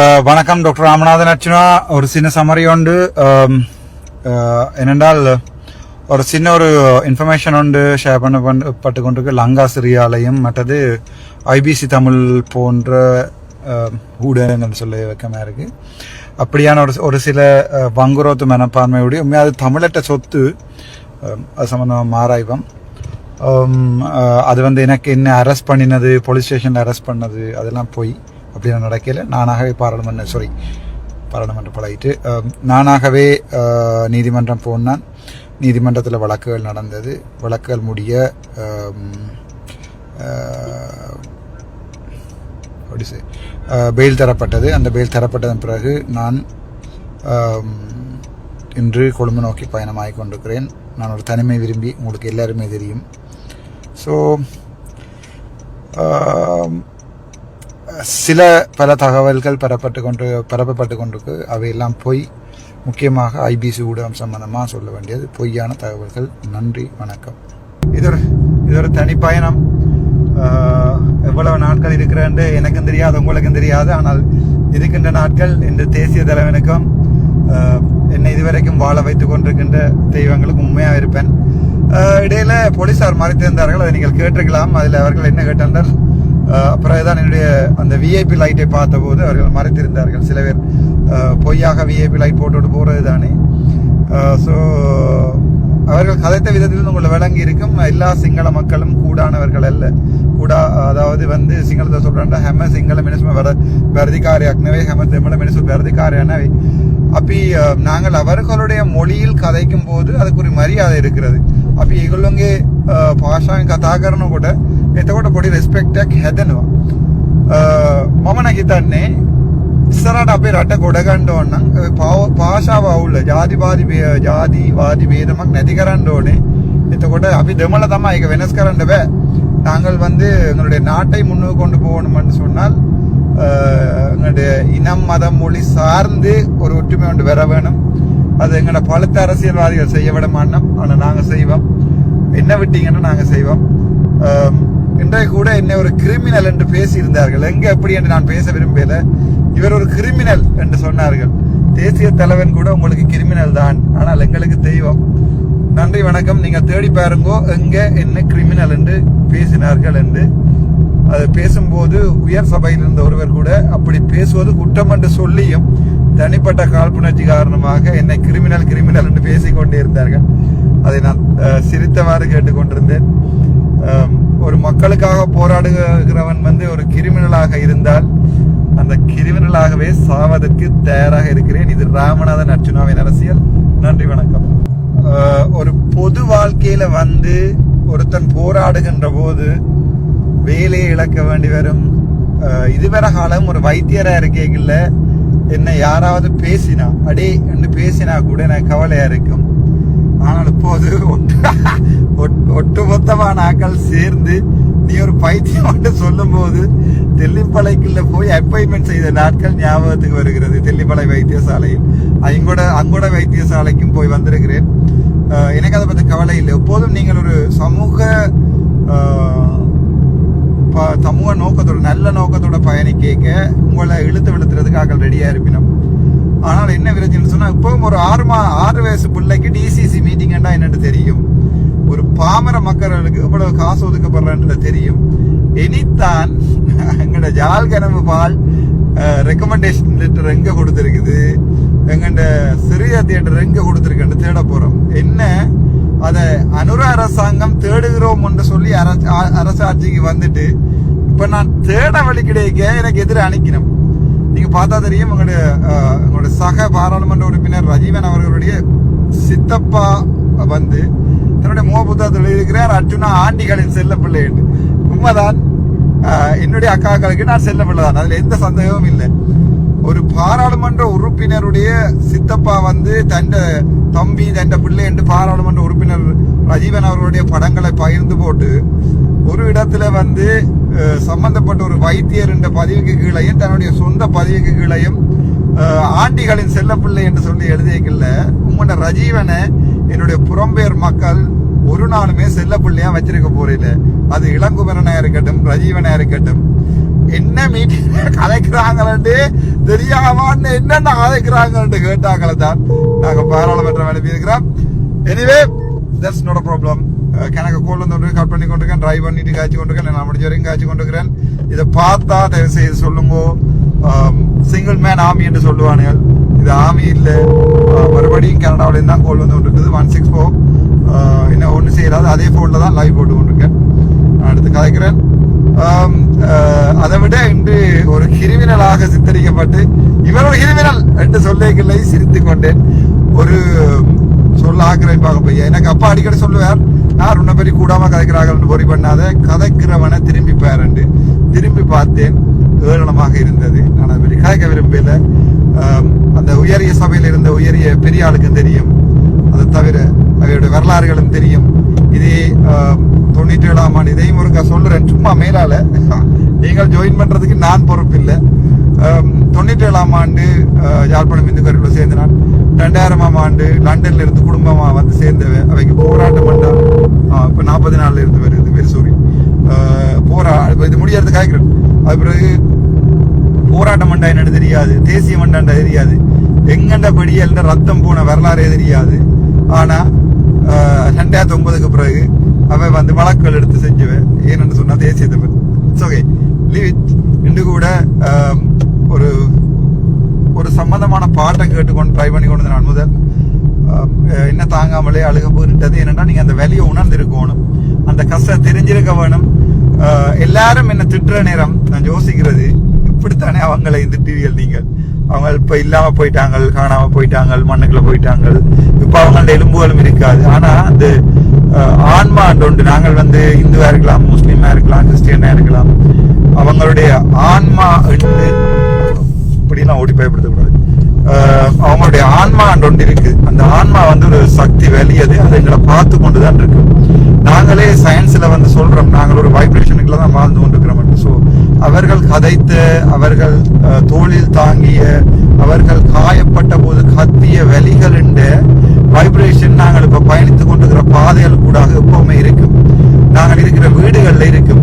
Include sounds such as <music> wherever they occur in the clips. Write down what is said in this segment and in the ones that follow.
Uh, வணக்கம் doctor Ramanathan Archana. ஒரு சின்ன சமரி உண்டு. Um, uh, என்னென்றால் ஒரு சின்ன ஒரு இன்ஃபர்மேஷன் உண்டு. ஷேர் பண்ண பட்டு கொண்டிருக்கு. லங்கா சிரியாலயம் மற்றது ஐபிசி தமிழ் போன்ற um, ஊடகங்கள் சொல்ல வைக்கமா இருக்கு. அப்படியான ஒரு ஒரு சில uh, வங்குரோத்து மனப்பான்மையுடைய உண்மையாக அது தமிழட்ட சொத்து um, அது சம்பந்தமாக மாறாய்வம் அது வந்து எனக்கு என்ன அரெஸ்ட் பண்ணினது போலீஸ் ஸ்டேஷனில் அரெஸ்ட் பண்ணது அதெல்லாம் போய் அப்படின்னு நடக்கையில் நானாகவே பாராளுமன்ற சாரி பாராளுமன்றம் பழகிட்டு நானாகவே நீதிமன்றம் போனான். நீதிமன்றத்தில் வழக்குகள் நடந்தது. வழக்குகள் முடிய பெயில் தரப்பட்டது. அந்த பெயில் தரப்பட்டதன் பிறகு நான் இன்று கொழும்பு நோக்கி பயணமாகிக் கொண்டிருக்கிறேன். நான் ஒரு தனிமை விரும்பி உங்களுக்கு எல்லாருமே தெரியும். ஸோ சில பல தகவல்கள் பரப்பட்டு கொண்டு பரப்பப்பட்டு கொண்டிருக்கு. அவையெல்லாம் பொய். முக்கியமாக ஐபிசி ஊடகம் சம்பந்தமாக சொல்ல வேண்டியது. பொய்யான தகவல்கள். நன்றி. வணக்கம். இது ஒரு இது ஒரு தனிப்பயணம் எவ்வளவு நாட்கள் இருக்கிறேன்னு எனக்கும் தெரியாது உங்களுக்கும் தெரியாது. ஆனால் இருக்கின்ற நாட்கள் இந்த தேசிய தலைவனுக்கும் என்னை இதுவரைக்கும் வாழ வைத்துக் கொண்டிருக்கின்ற தெய்வங்களுக்கு உண்மையாக இருப்பேன். இடையில போலீசார் மறைத்திருந்தார்கள். அதை நீங்கள் கேட்டிருக்கலாம். அதில் அவர்கள் என்ன கேட்டார்கள்? பிறகுதான் என்னுடைய அந்த விஐபி லைட்டை பார்த்தபோது அவர்கள் மறைத்திருந்தார்கள். சில பேர் பொய்யாக விஐபி லைட் போட்டுட்டு போகிறது தானே. ஸோ அவர்கள் கதைத்த விதத்தில் உங்களை விளங்கி இருக்கும். எல்லா சிங்கள மக்களும் கூடானவர்கள் அல்ல. கூடா அதாவது வந்து சிங்களத்தை சொல்கிறாண்டா ஹெம சிங்கள மினிசும வர வெரதிகாரியாக்னவே ஹெம தமிழ மினிசு வெரதிகாரியானவை அப்படி நாங்கள் அவர்களுடைய மொழியில் கதைக்கும் போது ஒரு மரியாதை இருக்கிறது. அப்படி இவங்களுங்க பாஷா கதாகரனும் கூட එතකොට පොඩි රෙස්පෙක්ටක් හැදෙනවා. මමන හිතන්නේ ඉස්සරට අපේ රට ගොඩගණ්ඩ ඕන්නම් පාශාව අවුල්ල ජාතිපාති ජාතිී වාදි බේදමක් නැති කරන්න ඕනේ. එතකොට අපි දෙමල තමා එක වෙනස් කරන්න බෑ. நாங்கள் வந்து எங்களுடைய நாட்டை முன்னுக்கு கொண்டு போகணும்னு சொன்னால் எங்களுடைய இனம் மதம் மொழி சார்ந்து ஒரு ஒற்றுமை ஒன்று வர வேணும் அது எங்களோட பழுத்த அரசியல்வாதிகள் செய்ய விட மாட்டோம் ஆனால் நாங்கள் செய்வோம் என்ன விட்டீங்கன்னா நாங்கள் செய்வோம் இன்றைய கூட என்னை ஒரு கிரிமினல் என்று பேசியிருந்தார்கள். எங்க எப்படி என்று நான் பேச விரும்பல இவர் ஒரு கிரிமினல் என்று சொன்னார்கள். தேசிய தலைவன் கூட உங்களுக்கு கிரிமினல் தான். ஆனால் எங்களுக்கு தெய்வம். நன்றி வணக்கம். நீங்க தேடி பாருங்கோ எங்க என்ன கிரிமினல் என்று பேசினார்கள் என்று. அது பேசும்போது உயர் சபையில் இருந்த ஒருவர் கூட அப்படி பேசுவது குற்றம் என்று சொல்லியும் தனிப்பட்ட காழ்ப்புணர்ச்சி காரணமாக என்னை கிரிமினல் கிரிமினல் என்று பேசிக்கொண்டே இருந்தார்கள். அதை நான் சிரித்தவாறு கேட்டுக்கொண்டிருந்தேன். ஒரு மக்களுக்காக போராடுகிறவன் வந்து ஒரு கிரிமினலாக இருந்தால் அந்த கிரிமினலாகவே சாவதற்கு தயாராக இருக்கிறேன். இது ராமநாதன் அர்ச்சுனாவின் அரசியல். நன்றி வணக்கம். ஒரு பொது வாழ்க்கையில வந்து ஒருத்தன் போராடுகின்ற போது வேலையை இழக்க வேண்டி வரும். இதுவரை காலம் ஒரு வைத்தியரா இருக்கீங்கல்ல என்னை யாராவது பேசினா அடே என்று பேசினா கூட எனக்கு கவலையா இருக்கும். ஆனால் இப்போது ஒட்டு <laughs> ஒட்டுமொத்தமான ஆட்கள் சேர்ந்து நீ ஒரு பைத்தியம் என்று சொல்லும்போது தெல்லிப்பளைக்குள்ள போய் அப்பாயின்மெண்ட் செய்த நாட்கள் ஞாபகத்துக்கு வருகிறது. தெல்லிப்பளை வைத்தியசாலையில். அங்கூட அங்கூட வைத்தியசாலைக்கும் போய் வந்திருக்கிறேன். எனக்கு அதை பற்றி கவலை இல்லை. எப்போதும் நீங்கள் ஒரு சமூக ப- சமூக நோக்கத்தோட நல்ல நோக்கத்தோட பயணிக்க உங்களை இழுத்து விழுத்துறதுக்கு ஆக்கள் ரெடியா இருப்பினோம். ஆனால் என்ன பிரச்சனை சொன்னால் இப்போவும் ஒரு ஆறு மா ஆறு வயசு பிள்ளைக்கு டிசிசி மீட்டிங்னா என்னன்னு தெரியும். ஒரு பாமர மக்களுக்கு இவ்வளவு காசு ஒதுக்கப்படுறன்றது தெரியும். இனித்தான் எங்களோட ஜால் கனவு பால் ரெக்கமெண்டேஷன் லெட்டர் எங்க கொடுத்துருக்குது? எங்கண்ட சிறிய தியேட்டர் எங்க கொடுத்துருக்குன்னு தேட போறோம். என்ன? அதை அனுர அரசாங்கம் தேடுகிறோம் என்று சொல்லி அரசு அரசாட்சிக்கு வந்துட்டு இப்ப நான் தேட வழி கிடைக்க எனக்கு எதிர அணிக்கணும். நீங்க பார்த்தா தெரியும் உங்களுடைய அஹ், உங்களுடைய சக பாராளுமன்ற உறுப்பினர் ரஜீவன் அவர்களுடைய சித்தப்பா வந்து தன்னுடைய முக புத்தகத்தில் எழுதியிருக்கிறார் அர்ஜுனா ஆண்டிகளின் செல்ல பிள்ளை என்று உண்மைதான் என்னுடைய அக்காக்களுக்கு நான் செல்ல பிள்ளை தான் அதுல எந்த சந்தேகமும் இல்லை. ஒரு பாராளுமன்ற உறுப்பினருடைய சித்தப்பா வந்து தண்ட தம்பி தண்ட பிள்ளை என்று பாராளுமன்ற உறுப்பினர் ரஜீவன் அவர்களுடைய படங்களை பகிர்ந்து போட்டு ஒரு இடத்துல வந்து சம்பந்தப்பட்ட ஒரு வைத்தியர் என்ற பதிவுக்கு கீழையும் தன்னுடைய சொந்த பதிவுக்கு கீழையும் ஆண்டிகளின் செல்லப்பிள்ளை என்று சொல்லி எழுதியக்கல உங்களோட ரஜீவனை என்னுடைய புறம்பெயர் மக்கள் ஒரு நாளுமே செல்ல வச்சிருக்க போறீல அது இளங்குமரனா இருக்கட்டும் ரஜீவனா இருக்கட்டும். என்ன மீட்டிங் கலைக்கிறாங்களே தெரியாமன்னு என்னென்ன கலைக்கிறாங்கன்னு கேட்டாங்களே தான் நாங்கள் பாராளுமன்றம் அனுப்பியிருக்கிறோம். எனவே எனிவே தட்ஸ் நோட ப்ராப்ளம் கணக்கு கோல் வந்து கட் பண்ணி கொண்டிருக்கேன் ட்ரைவ் பண்ணிட்டு காய்ச்சி கொண்டிருக்கேன் நான் முடிஞ்ச வரைக்கும் காய்ச்சி கொண்டிருக்கிறேன் இதை பார்த்தா தயவு செய்து சொல்லுங்க சிங்கிள் மேன் ஆமி என்று சொல்லுவானுங்கள் இது ஆமி இல்லை மறுபடியும் கனடாவிலேருந்து தான் கோல் வந்து கொண்டிருக்குது ஒன் சிக்ஸ் ஃபோர் என்ன ஒன்றும் செய்யலாது அதே ஃபோனில் தான் லைவ் போட்டு கொண்டிருக்கேன் நான் அடுத்து கதைக்கிறேன் அதை விட இன்று ஒரு கிரிமினலாக சித்தரிக்கப்பட்டு இவர் ஒரு கிரிமினல் என்று சொல்லிகளை சிரித்து கொண்டேன் ஒரு சொல்ல ஆக்கிரமிப்பாக பையன் எனக்கு அப்பா அடிக்கடி சொல்லுவார் நான் உன்னை பெரிய கூடாம கதைக்கிறார்கள் பொறி பண்ணாத. கதைக்கிறவனை திரும்பி பாருண்டு திரும்பி பார்த்தேன் ஏளனமாக இருந்தது. நான் அதை பற்றி கதைக்க விரும்பல அந்த உயரிய சபையில் இருந்த உயரிய பெரிய ஆளுக்கும் தெரியும். அது தவிர அவருடைய வரலாறுகளும் தெரியும். இதே தொண்ணூற்றி ஏழாம் ஆண்டு இதையும் ஒருக்கா சொல்றேன் சும்மா மேலால. நீங்கள் ஜாயின் பண்றதுக்கு நான் பொறுப்பில்லை. இல்லை தொண்ணூற்றி ஏழாம் ஆண்டு யாழ்ப்பாணம் இந்து கருவில் சேர்ந்த நான் ரெண்டாயிரமாம் ஆண்டு லண்டன்ல இருந்து குடும்பமா வந்து சேர்ந்தவ அவைக்கு போராட்டம் பண்ணா இப்ப நாற்பது நாள்ல இருந்து வருது வெரி சாரி போரா இது முடியறது காய்க்கிறேன் அது பிறகு போராட்டம் மண்டா என்னன்னு தெரியாது தேசிய மண்டாண்டா தெரியாது. எங்கண்ட படியல்ன்ற ரத்தம் போன வரலாறே தெரியாது. ஆனா ஆஹ், ரெண்டாயிரத்தி ஒன்பதுக்கு பிறகு அவன் வந்து வழக்குகள் எடுத்து செஞ்சவன். ஏன்னு சொன்னா தேசியத்தை Tamil it's okay leave it இன்று கூட ஆம், ஒரு ஒரு சம்பந்தமான பாட்டை கேட்டுக்கொண்டு ட்ரை பண்ணி கொண்டு நான் முதல் என்ன தாங்காமலே அழுக போயிட்டது என்னன்னா நீங்க அந்த வேலையை உணர்ந்திருக்கணும். அந்த கஷ்டம் தெரிஞ்சிருக்க வேணும். எல்லாரும் என்ன திட்டுற நேரம் நான் யோசிக்கிறது இப்படித்தானே அவங்களை இந்த டிவியில் நீங்கள் அவங்க இப்ப இல்லாம போயிட்டாங்க காணாம போயிட்டாங்க மண்ணுக்குள்ள போயிட்டாங்க இப்ப அவங்களோட எலும்புகளும் இருக்காது. ஆனா அந்த ஆஹ், ஆன்மா ஒன்று நாங்கள் வந்து இந்துவா இருக்கலாம் முஸ்லீமா இருக்கலாம் கிறிஸ்டியனா இருக்கலாம் அவங்களுடைய ஆன்மா என்று இப்படிலாம் ஓடி பயப்படுத்தக்கூடாது. அவங்களுடைய ஆன்மா அண்ட் ஒன்று இருக்கு. அந்த ஆன்மா வந்து ஒரு சக்தி வெளியது. அது எங்களை பார்த்து கொண்டுதான் இருக்கு. நாங்களே சயின்ஸ்ல வந்து சொல்றோம். நாங்கள் ஒரு வைப்ரேஷனுக்குள்ள தான் வாழ்ந்து கொண்டிருக்கிறோம் ஸோ அவர்கள் கதைத்த அவர்கள் தோளில் தாங்கிய அவர்கள் காயப்பட்ட போது கத்திய வலிகள் வைப்ரேஷன் நாங்கள் இப்ப பயணித்துக் கொண்டிருக்கிற பாதைகள் கூட எப்பவுமே இருக்கும். நாங்கள் இருக்கிற வீடுகள்ல இருக்கும்.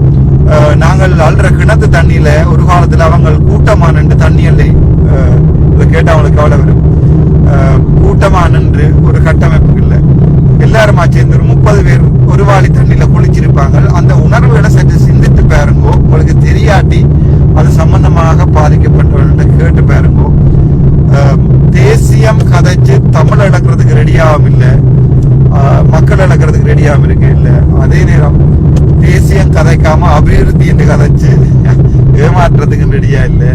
நாங்கள் அல்ற கிணத்து தண்ணியில ஒரு காலத்துல அவங்க கூட்டமா நின்று தண்ணி எல்லை இதை அவங்களுக்கு கவலை வரும். கூட்டமாக நின்று ஒரு கட்டமைப்பு இல்லை. எல்லாருமா சேர்ந்து ஒரு முப்பது பேர் ஒரு வாளி தண்ணியில் குளிச்சிருப்பாங்க. அந்த உணர்வுகளை சற்று சிந்தித்து பாருங்கோ. உங்களுக்கு தெரியாட்டி அது சம்பந்தமாக பாதிக்கப்பட்டவர்கள்ட்ட கேட்டு பாருங்கோ. தேசியம் கதைச்சு தமிழ் இழக்கிறதுக்கு ரெடியாகவும் இல்லை. மக்கள் இழக்கிறதுக்கு ரெடியாகவும் இருக்கு இல்லை. அதே நேரம் தேசியம் கதைக்காம அபிவிருத்தி என்று கதைச்சு ஏமாற்றுறதுக்கு ரெடியா இல்லை.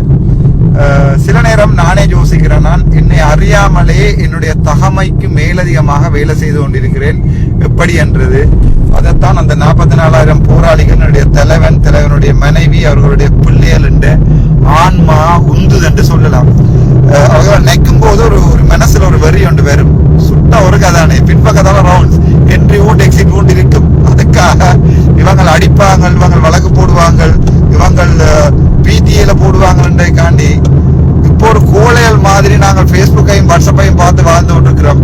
சில நேரம் நானே யோசிக்கிறேன் நான் என்னை அறியாமலே என்னுடைய தகமைக்கு மேலதிகமாக வேலை செய்து கொண்டிருக்கிறேன். எப்படி என்றது? அதைத்தான் அந்த நாற்பத்தி நாலாயிரம் மாதிரி நாங்கள் ஃபேஸ்புக்கையும் வாட்ஸ்அப்பையும் பார்த்து வாழ்ந்து கொண்டிருக்கிறோம்.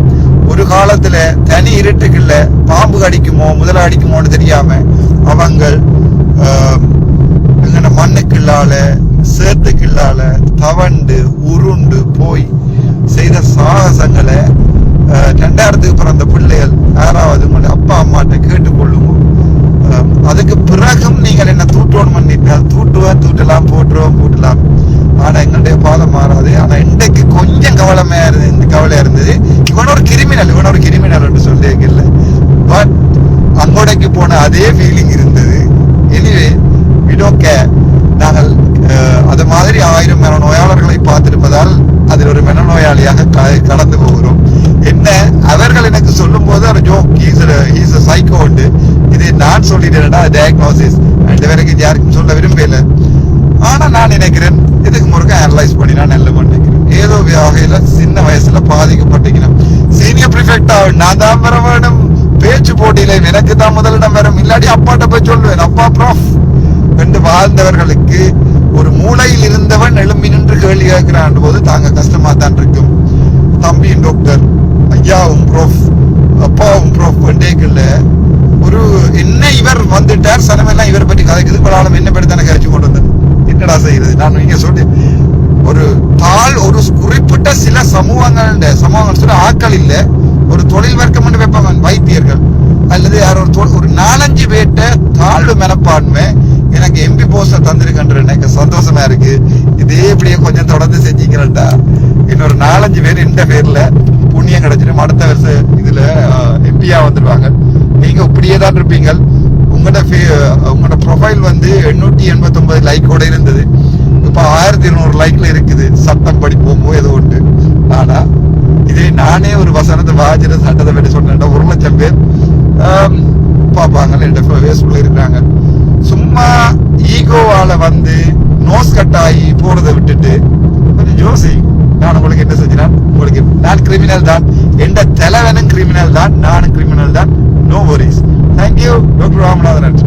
ஒரு காலத்துல தனி இருட்டுக்குள்ள பாம்பு அடிக்குமோ முதல அடிக்குமோன்னு தெரியாம அவங்க ஆஹ், எங்கன மண்ணுக்குள்ளால சேத்துக்குள்ளால தவண்டு உருண்டு போய் செய்த சாகசங்களை ரெண்டாயிரத்துக்கு பிறந்த பிள்ளை யாராவது உங்களுடைய அப்பா அம்மாட்ட கேட்டுக்கொள்ளுங்க ஆஹ், அதுக்கு பிறகும் நீங்கள் என்ன தூட்டோன் பண்ணிட்டால் தூட்டுவேன் தூட்டலாம் போட்டுருவோம் போட்டலாம் ஆனா எங்களுடைய பாதம் மாறாது ஆனா இன்றைக்கு கொஞ்சம் கவலைமையா இருந்தது இந்த கவலையா இருந்தது இவன் ஒரு கிரிமினல் இவன் ஒரு கிரிமினல் என்று சொல்லி இல்லை பட் அங்கோடைக்கு போன அதே ஃபீலிங் இருந்தது எனிவே விடோக்க நாங்கள் அஹ், அது மாதிரி ஆயிரம் மனநோயாளர்களை பார்த்திருப்பதால் அதில் ஒரு மனநோயாளியாக கடந்து போகிறோம். என்ன? அவர்கள் எனக்கு சொல்லும் போது ஒரு ஜோக் ஈஸ் சைக்கோ உண்டு. இது நான் சொல்லிட்டேன்டா டயக்னோசிஸ் இந்த வரைக்கும் இது யாருக்கும் சொல்ல விரும்பல ஆனா நான் நினைக்கிறேன் இதுக்கு முருக அனலைஸ் பண்ணி நான் நல்ல பண்ணிக்கிறேன். ஏதோ வகையில சின்ன வயசுல பாதிக்கப்பட்டிருக்கிறேன் சீனியர் ப்ரிஃபெக்டா நான் தான் வர வேணும் பேச்சு போட்டியில எனக்கு தான் முதலிடம் வரும். இல்லாட்டி அப்பாட்ட போய் சொல்லுவேன் அப்பா ப்ராஃப் என்று வாழ்ந்தவர்களுக்கு ஒரு மூலையில் இருந்தவன் எழும்பி நின்று கேள்வி கேட்கிறான் போது தாங்க கஷ்டமா தான் இருக்கும். தம்பியும் டாக்டர் ஐயாவும் ப்ரோஃப் அப்பாவும் ப்ரோஃப் வண்டேக்கல்ல ஒரு என்ன இவர் வந்துட்டார் சனமெல்லாம் இவரை பற்றி கதைக்குது பலாலும் என்ன பற்றி தானே கரைச்சி கொண்டு வந்தேன் என்னடா செய்கிறது நான் நீங்க சொல்லி ஒரு தாழ் ஒரு குறிப்பிட்ட சில சமூகங்கள் சமூகங்கள் சொல்ல ஆட்கள் இல்லை ஒரு தொழில் வர்க்கம் என்று வைப்பாங்க வைத்தியர்கள். அல்லது யார் ஒரு தொ- ஒரு நாலஞ்சு பேர்கிட்ட தாழ்வு மனப்பான்மை எனக்கு எம்பி போஸ்ட தந்திருக்கின்ற எனக்கு சந்தோஷமா இருக்கு. இதே இப்படியே கொஞ்சம் தொடர்ந்து செஞ்சீங்கடா இன்னொரு நாலஞ்சு பேர் இந்த பேர்ல புண்ணியம் கிடைச்சிடும். அடுத்த வருஷம் இதுல எம்பியா வந்துருவாங்க. நீங்க இப்படியே தான் இருப்பீங்க உங்களோட ஃபே- உங்களோட ப்ரொஃபைல் வந்து எண்ணூத்தி எண்பத்தி ஒன்பது லைக்கோட இருந்தது. இப்ப ஆயிரத்தி இருநூறு லைக்ல இருக்குது. சட்டம் படிப்போமோ ஏதோ உண்டு ஆனா இதே நானே ஒரு வசனத்தை வாஜிர சட்டத்தை பற்றி சொன்னேன்டா. ஒரு லட்சம் பேர் பார்ப்பாங்க என் இருக்கிறாங்க. சும்மா ஈகோவால வந்து நோஸ் கட் ஆகி போறதை விட்டுட்டு கொஞ்சம் யோசி. நான் உங்களுக்கு என்ன செஞ்சேன் உங்களுக்கு நான் கிரிமினல் தான். எந்த தலைவனும் கிரிமினல் தான். நானும் கிரிமினல் தான். No worries thank you doctor Ramanathan